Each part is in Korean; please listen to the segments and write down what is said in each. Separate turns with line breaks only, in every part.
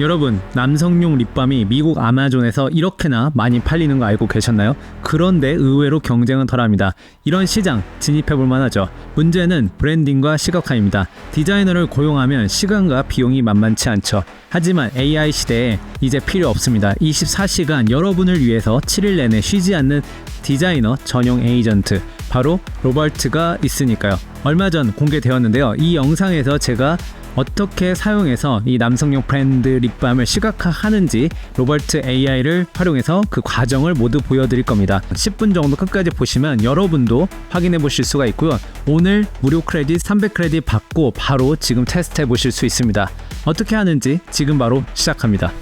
여러분, 남성용 립밤이 미국 아마존에서 이렇게나 많이 팔리는 거 알고 계셨나요? 그런데 의외로 경쟁은 덜합니다. 이런 시장 진입해 볼 만하죠. 문제는 브랜딩과 시각화입니다. 디자이너를 고용하면 시간과 비용이 만만치 않죠. 하지만 AI 시대에 이제 필요 없습니다. 24시간 여러분을 위해서 7일 내내 쉬지 않는 디자이너 전용 에이전트 바로 로버트가 있으니까요. 얼마 전 공개되었는데요. 이 영상에서 제가 어떻게 사용해서 이 남성용 브랜드 립밤을 시각화하는지 로버트 AI를 활용해서 그 과정을 모두 보여드릴 겁니다. 10분 정도 끝까지 보시면 여러분도 확인해 보실 수가 있고요. 오늘 무료 크레딧 300 크레딧 받고 바로 지금 테스트 해 보실 수 있습니다. 어떻게 하는지 지금 바로 시작합니다.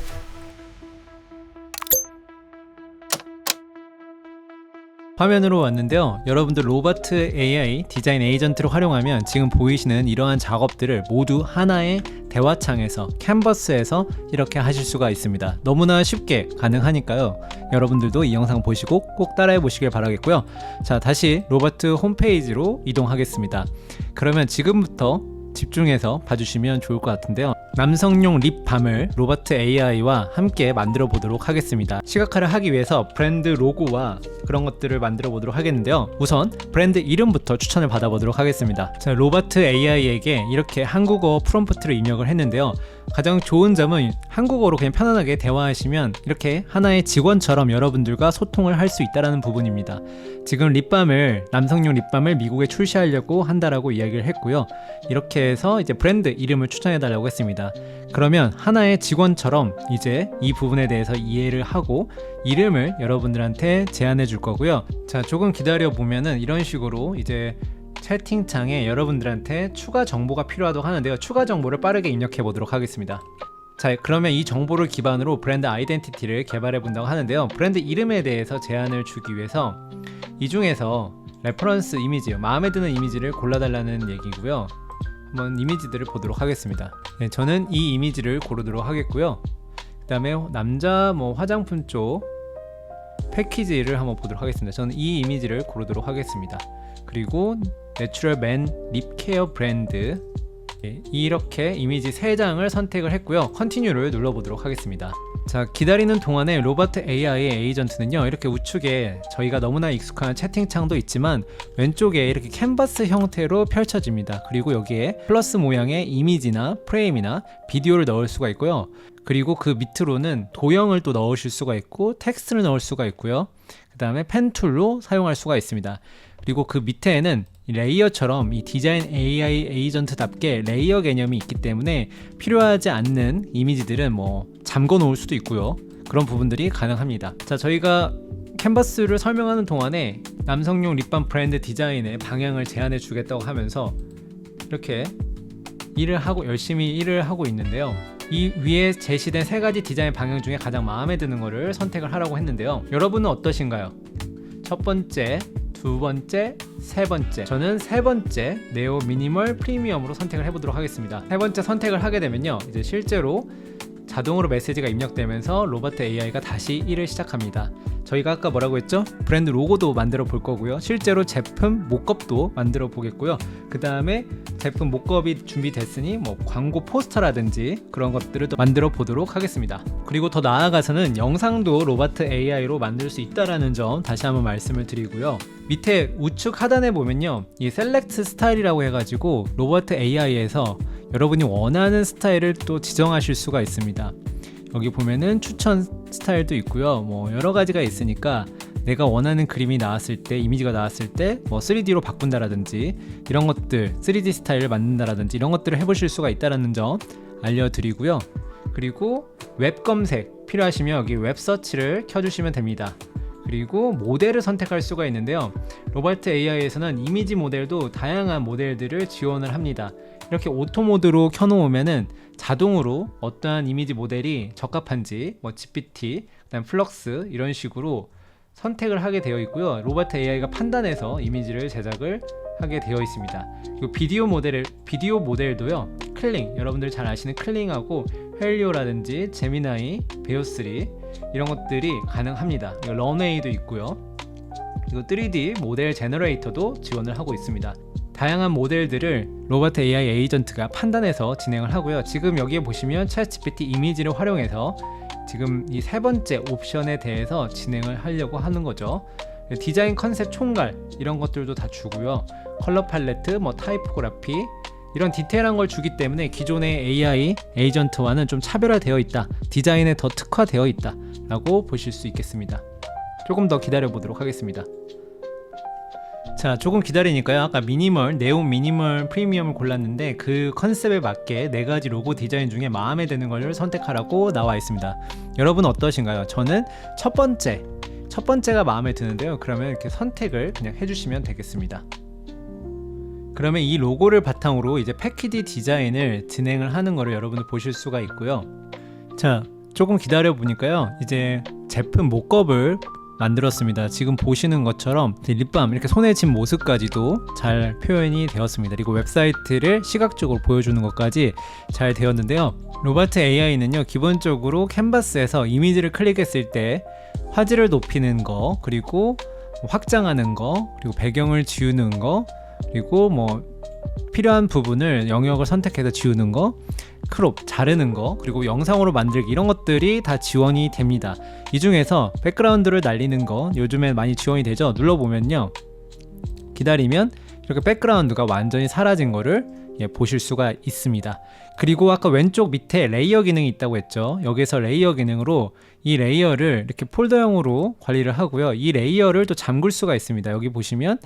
화면으로 왔는데요. 여러분들 로버트 AI 디자인 에이전트를 활용하면 지금 보이시는 이러한 작업들을 모두 하나의 대화창에서 캔버스에서 이렇게 하실 수가 있습니다. 너무나 쉽게 가능하니까요. 여러분들도 이 영상 보시고 꼭 따라해 보시길 바라겠고요. 자, 다시 로버트 홈페이지로 이동하겠습니다. 그러면 지금부터 집중해서 봐주시면 좋을 것 같은데요. 남성용 립밤을 로버트 AI와 함께 만들어 보도록 하겠습니다. 시각화를 하기 위해서 브랜드 로고와 그런 것들을 만들어 보도록 하겠는데요. 우선 브랜드 이름부터 추천을 받아보도록 하겠습니다. 자, 로버트 AI에게 이렇게 한국어 프롬프트를 입력을 했는데요. 가장 좋은 점은 한국어로 그냥 편안하게 대화하시면 이렇게 하나의 직원처럼 여러분들과 소통을 할 수 있다는 부분입니다. 지금 립밤을 남성용 립밤을 미국에 출시하려고 한다라고 이야기를 했고요. 이렇게 해서 이제 브랜드 이름을 추천해 달라고 했습니다. 그러면 하나의 직원처럼 이제 이 부분에 대해서 이해를 하고 이름을 여러분들한테 제안해 줄 거고요. 자, 조금 기다려 보면은 이런 식으로 이제 채팅창에 여러분들한테 추가 정보가 필요하다고 하는데요. 추가 정보를 빠르게 입력해 보도록 하겠습니다. 자, 그러면 이 정보를 기반으로 브랜드 아이덴티티를 개발해 본다고 하는데요. 브랜드 이름에 대해서 제안을 주기 위해서 이 중에서 레퍼런스 이미지, 마음에 드는 이미지를 골라달라는 얘기고요. 한번 이미지들을 보도록 하겠습니다. 네, 저는 이 이미지를 고르도록 하겠고요. 그 다음에 남자 뭐 화장품 쪽 패키지를 한번 보도록 하겠습니다. 저는 이 이미지를 고르도록 하겠습니다. 그리고 내추럴 맨 립케어 브랜드 예, 이렇게 이미지 3장을 선택을 했고요. 컨티뉴를 눌러보도록 하겠습니다. 자, 기다리는 동안에 로버트 AI의 에이전트는요, 이렇게 우측에 저희가 너무나 익숙한 채팅창도 있지만, 왼쪽에 이렇게 캔버스 형태로 펼쳐집니다. 그리고 여기에 플러스 모양의 이미지나 프레임이나 비디오를 넣을 수가 있고요. 그리고 그 밑으로는 도형을 또 넣으실 수가 있고, 텍스트를 넣을 수가 있고요. 그 다음에 펜 툴로 사용할 수가 있습니다. 그리고 그 밑에는 이 레이어처럼 이 디자인 AI 에이전트답게 레이어 개념이 있기 때문에 필요하지 않는 이미지들은 뭐 잠궈 놓을 수도 있고요. 그런 부분들이 가능합니다. 자, 저희가 캔버스를 설명하는 동안에 남성용 립밤 브랜드 디자인의 방향을 제안해 주겠다고 하면서 이렇게 일을 하고 열심히 일을 하고 있는데요. 이 위에 제시된 세 가지 디자인 방향 중에 가장 마음에 드는 거를 선택을 하라고 했는데요. 여러분은 어떠신가요? 첫 번째, 두 번째, 세 번째. 저는 세 번째 네오 미니멀 프리미엄으로 선택을 해보도록 하겠습니다. 세 번째 선택을 하게 되면요, 이제 실제로 자동으로 메시지가 입력되면서 로버트 AI가 다시 일을 시작합니다. 저희가 아까 뭐라고 했죠? 브랜드 로고도 만들어 볼 거고요. 실제로 제품 목겁도 만들어 보겠고요. 그 다음에 제품 목겁이 준비됐으니 뭐 광고 포스터라든지 그런 것들을 또 만들어 보도록 하겠습니다. 그리고 더 나아가서는 영상도 로버트 AI로 만들 수 있다라는 점 다시 한번 말씀을 드리고요. 밑에 우측 하단에 보면요. 이 셀렉트 스타일이라고 해가지고 로버트 AI에서 여러분이 원하는 스타일을 또 지정하실 수가 있습니다. 여기 보면은 추천 스타일도 있고요. 뭐 여러 가지가 있으니까 내가 원하는 그림이 나왔을 때 이미지가 나왔을 때 뭐 3D로 바꾼다라든지 이런 것들 3D 스타일을 만든다라든지 이런 것들을 해보실 수가 있다라는 점 알려드리고요. 그리고 웹 검색 필요하시면 여기 웹 서치를 켜주시면 됩니다. 그리고 모델을 선택할 수가 있는데요. 로버트 AI에서는 이미지 모델도 다양한 모델들을 지원을 합니다. 이렇게 오토 모드로 켜놓으면은 자동으로 어떠한 이미지 모델이 적합한지 뭐 GPT, 그다음 플럭스 이런 식으로 선택을 하게 되어 있고요. 로버트 AI가 판단해서 이미지를 제작을 하게 되어 있습니다. 그리고 비디오 모델 비디오 모델도요. 클링 여러분들 잘 아시는 클링하고 헬리오라든지 제미나이, 베오3 이런 것들이 가능합니다. 이거 런웨이도 있고요. 그리고 3D 모델 제너레이터도 지원을 하고 있습니다. 다양한 모델들을 로버트 AI 에이전트가 판단해서 진행을 하고요. 지금 여기에 보시면 챗GPT 이미지를 활용해서 지금 이 세 번째 옵션에 대해서 진행을 하려고 하는 거죠. 디자인 컨셉 총괄 이런 것들도 다 주고요. 컬러 팔레트, 뭐 타이포그래피 이런 디테일한 걸 주기 때문에 기존의 AI 에이전트와는 좀 차별화되어 있다. 디자인에 더 특화되어 있다 라고 보실 수 있겠습니다. 조금 더 기다려 보도록 하겠습니다. 자, 조금 기다리니까요. 아까 미니멀, 네온 미니멀 프리미엄을 골랐는데 그 컨셉에 맞게 네 가지 로고 디자인 중에 마음에 드는 걸 선택하라고 나와 있습니다. 여러분 어떠신가요? 저는 첫 번째, 첫 번째가 마음에 드는데요. 그러면 이렇게 선택을 그냥 해주시면 되겠습니다. 그러면 이 로고를 바탕으로 이제 패키지 디자인을 진행을 하는 거를 여러분들 보실 수가 있고요. 자, 조금 기다려 보니까요. 이제 제품 목겁을 만들었습니다. 지금 보시는 것처럼 립밤 이렇게 손에 쥔 모습까지도 잘 표현이 되었습니다. 그리고 웹사이트를 시각적으로 보여주는 것까지 잘 되었는데요. 로바트 AI는요 기본적으로 캔버스에서 이미지를 클릭했을 때 화질을 높이는 거 그리고 확장하는 거 그리고 배경을 지우는 거 그리고 뭐 필요한 부분을 영역을 선택해서 지우는 거 크롭 자르는 거 그리고 영상으로 만들기 이런 것들이 다 지원이 됩니다. 이 중에서 백그라운드를 날리는 거 요즘에 많이 지원이 되죠? 눌러보면요. 기다리면 이렇게 백그라운드가 완전히 사라진 거를 예, 보실 수가 있습니다. 그리고 아까 왼쪽 밑에 레이어 기능이 있다고 했죠? 여기서 레이어 기능으로 이 레이어를 이렇게 폴더형으로 관리를 하고요. 이 레이어를 또 잠글 수가 있습니다. 여기 보시면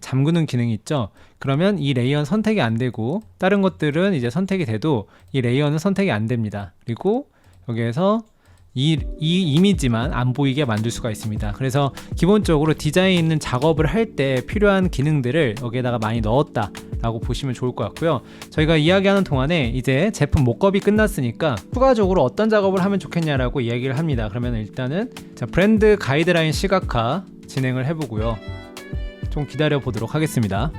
잠그는 기능이 있죠. 그러면 이 레이어는 선택이 안 되고 다른 것들은 이제 선택이 돼도 이 레이어는 선택이 안 됩니다. 그리고 여기에서 이, 이 이미지만 안 보이게 만들 수가 있습니다. 그래서 기본적으로 디자인 있는 작업을 할 때 필요한 기능들을 여기에다가 많이 넣었다 라고 보시면 좋을 것 같고요. 저희가 이야기하는 동안에 이제 제품 목겁이 끝났으니까 추가적으로 어떤 작업을 하면 좋겠냐라고 이야기를 합니다. 그러면 일단은 자, 브랜드 가이드라인 시각화 진행을 해보고요. 좀 기다려 보도록 하겠습니다.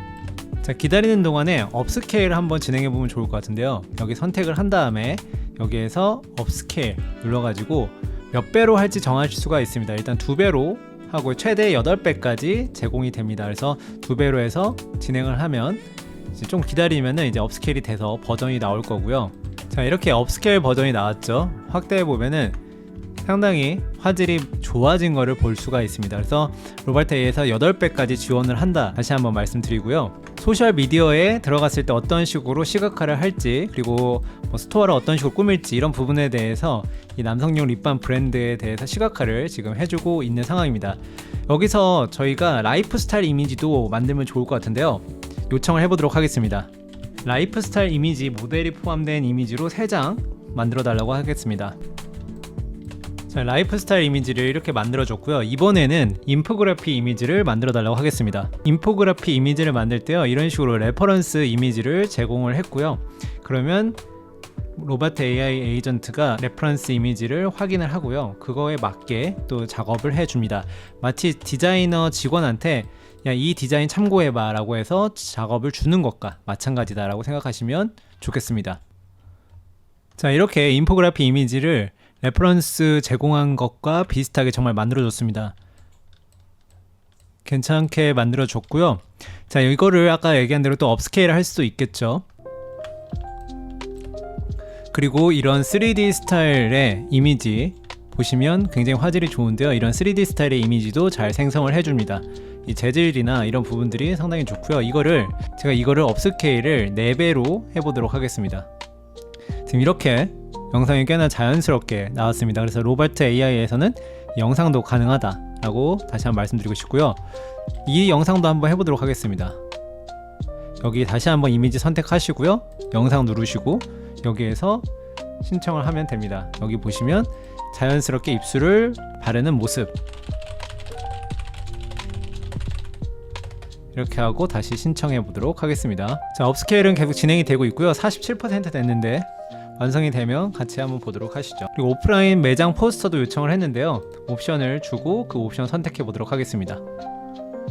자, 기다리는 동안에 업스케일 한번 진행해 보면 좋을 것 같은데요. 여기 선택을 한 다음에 여기에서 업스케일 눌러가지고 몇 배로 할지 정하실 수가 있습니다. 일단 두 배로 하고 최대 8배까지 제공이 됩니다. 그래서 두 배로 해서 진행을 하면 이제 좀 기다리면은 이제 업스케일이 돼서 버전이 나올 거고요. 자, 이렇게 업스케일 버전이 나왔죠. 확대해 보면은 상당히 화질이 좋아진 것을 볼 수가 있습니다. 그래서 로발트에서 8배까지 지원을 한다. 다시 한번 말씀드리고요. 소셜 미디어에 들어갔을 때 어떤 식으로 시각화를 할지 그리고 뭐 스토어를 어떤 식으로 꾸밀지 이런 부분에 대해서 이 남성용 립밤 브랜드에 대해서 시각화를 지금 해주고 있는 상황입니다. 여기서 저희가 라이프 스타일 이미지도 만들면 좋을 것 같은데요. 요청을 해보도록 하겠습니다. 라이프 스타일 이미지 모델이 포함된 이미지로 3장 만들어 달라고 하겠습니다. 자, 라이프 스타일 이미지를 이렇게 만들어줬고요. 이번에는 인포그래피 이미지를 만들어 달라고 하겠습니다. 인포그래피 이미지를 만들 때요. 이런 식으로 레퍼런스 이미지를 제공을 했고요. 그러면 로버트 AI 에이전트가 레퍼런스 이미지를 확인을 하고요. 그거에 맞게 또 작업을 해줍니다. 마치 디자이너 직원한테 야, 이 디자인 참고해봐 라고 해서 작업을 주는 것과 마찬가지다라고 생각하시면 좋겠습니다. 자, 이렇게 인포그래피 이미지를 레퍼런스 제공한 것과 비슷하게 정말 만들어줬습니다. 괜찮게 만들어줬고요. 자, 이거를 아까 얘기한 대로 또 업스케일 할 수도 있겠죠. 그리고 이런 3D 스타일의 이미지 보시면 굉장히 화질이 좋은데요. 이런 3D 스타일의 이미지도 잘 생성을 해줍니다. 이 재질이나 이런 부분들이 상당히 좋고요. 이거를 제가 이거를 업스케일을 4배로 해보도록 하겠습니다. 지금 이렇게 영상이 꽤나 자연스럽게 나왔습니다. 그래서 로버트 AI에서는 영상도 가능하다라고 다시 한번 말씀드리고 싶고요. 이 영상도 한번 해보도록 하겠습니다. 여기 다시 한번 이미지 선택하시고요. 영상 누르시고 여기에서 신청을 하면 됩니다. 여기 보시면 자연스럽게 입술을 바르는 모습 이렇게 하고 다시 신청해 보도록 하겠습니다. 자, 업스케일은 계속 진행이 되고 있고요. 47% 됐는데 완성이 되면 같이 한번 보도록 하시죠. 그리고 오프라인 매장 포스터도 요청을 했는데요. 옵션을 주고 그 옵션 선택해 보도록 하겠습니다.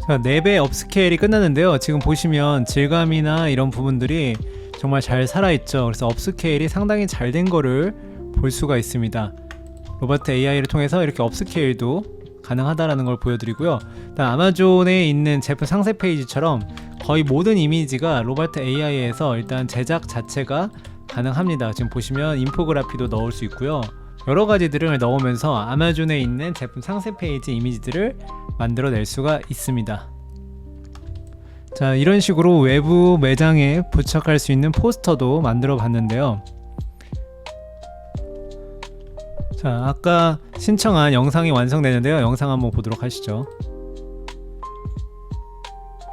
자, 4배 업스케일이 끝났는데요. 지금 보시면 질감이나 이런 부분들이 정말 잘 살아있죠. 그래서 업스케일이 상당히 잘 된 거를 볼 수가 있습니다. 로버트 AI를 통해서 이렇게 업스케일도 가능하다라는 걸 보여드리고요. 일단 아마존에 있는 제품 상세 페이지처럼 거의 모든 이미지가 로버트 AI에서 일단 제작 자체가 가능합니다. 지금 보시면 인포그래피도 넣을 수 있고요. 여러 가지 들을 넣으면서 아마존에 있는 제품 상세 페이지 이미지들을 만들어낼 수가 있습니다. 자, 이런 식으로 외부 매장에 부착할 수 있는 포스터도 만들어 봤는데요. 자, 아까 신청한 영상이 완성되는데요. 영상 한번 보도록 하시죠.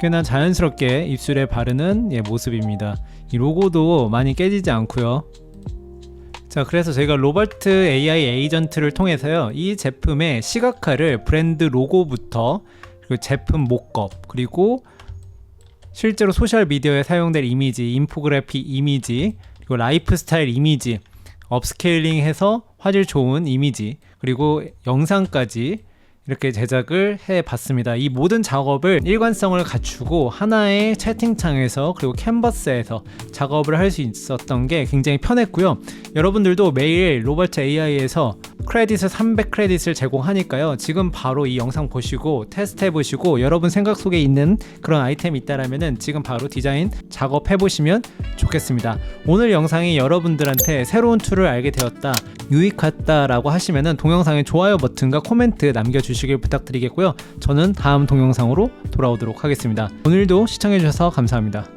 꽤나 자연스럽게 입술에 바르는 예, 모습입니다. 이 로고도 많이 깨지지 않고요. 자, 그래서 저희가 로버트 AI 에이전트를 통해서요. 이 제품의 시각화를 브랜드 로고부터 그리고 제품 목겁 그리고 실제로 소셜 미디어에 사용될 이미지, 인포그래피 이미지, 그리고 라이프 스타일 이미지, 업스케일링 해서 화질 좋은 이미지, 그리고 영상까지 이렇게 제작을 해 봤습니다. 이 모든 작업을 일관성을 갖추고 하나의 채팅창에서 그리고 캔버스에서 작업을 할 수 있었던 게 굉장히 편했고요. 여러분들도 매일 로버트 AI에서 크레딧을 300 크레딧을 제공하니까요. 지금 바로 이 영상 보시고 테스트 해보시고 여러분 생각 속에 있는 그런 아이템이 있다라면은 지금 바로 디자인 작업해 보시면 좋겠습니다. 오늘 영상이 여러분들한테 새로운 툴을 알게 되었다, 유익했다라고 하시면은 동영상에 좋아요 버튼과 코멘트 남겨 주시길 부탁드리겠고요. 저는 다음 동영상으로 돌아오도록 하겠습니다. 오늘도 시청해주셔서 감사합니다.